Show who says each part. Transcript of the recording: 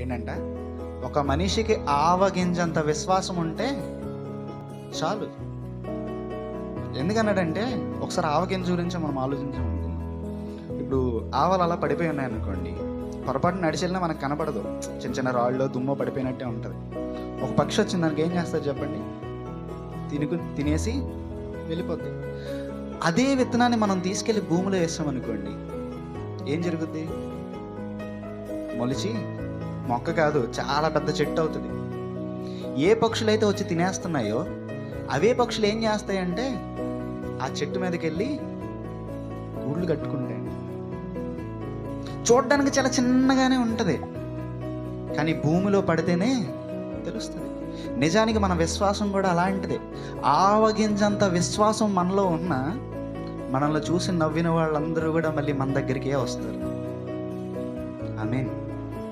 Speaker 1: ఏంటంట? ఒక మనిషికి ఆవగింజంత విశ్వాసం ఉంటే చాలు. ఎందుకన్నాడంటే ఒకసారి ఆవగింజ గురించి మనం ఆలోచించామనుకుందాం ఇప్పుడు ఆవలు అలా పడిపోయి ఉన్నాయనుకోండి పొరపాటు నడిచెళ్ళినా మనకు కనపడదు. చిన్న చిన్న రాళ్ళు దుమ్ము పడిపోయినట్టే ఉంటుంది. ఒక పక్షి వచ్చింది దానికి ఏం చేస్తారు చెప్పండి? తినుకు తినేసి వెళ్ళిపోద్ది. అదే విత్తనాన్ని మనం తీసుకెళ్ళి భూమిలో వేస్తామనుకోండి ఏం జరుగుద్ది? మొలిచి మొక్క కాదు చాలా పెద్ద చెట్టు అవుతుంది. ఏ పక్షులైతే వచ్చి తినేస్తున్నాయో అవే పక్షులు ఏం చేస్తాయంటే ఆ చెట్టు మీదకి వెళ్ళి గూళ్ళు కట్టుకుంటాయి. చూడడానికి చాలా చిన్నగానే ఉంటుంది. కానీ భూమిలో పడితేనే తెలుస్తుంది. నిజానికి మన విశ్వాసం కూడా అలాంటిదే. ఆవగింజంత విశ్వాసం మనలో ఉన్న మనల్ని చూసి నవ్విన వాళ్ళందరూ కూడా మళ్ళీ మన దగ్గరికే వస్తారు. I mean